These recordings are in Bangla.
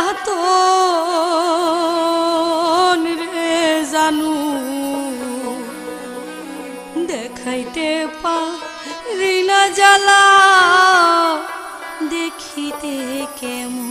রাতন রে জানু। দেখাইতে পারি না জ্বালা দেখিতে কেমন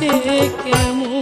que amor.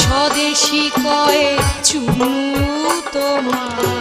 স্বদেশী কয়ে চুনু তোমার।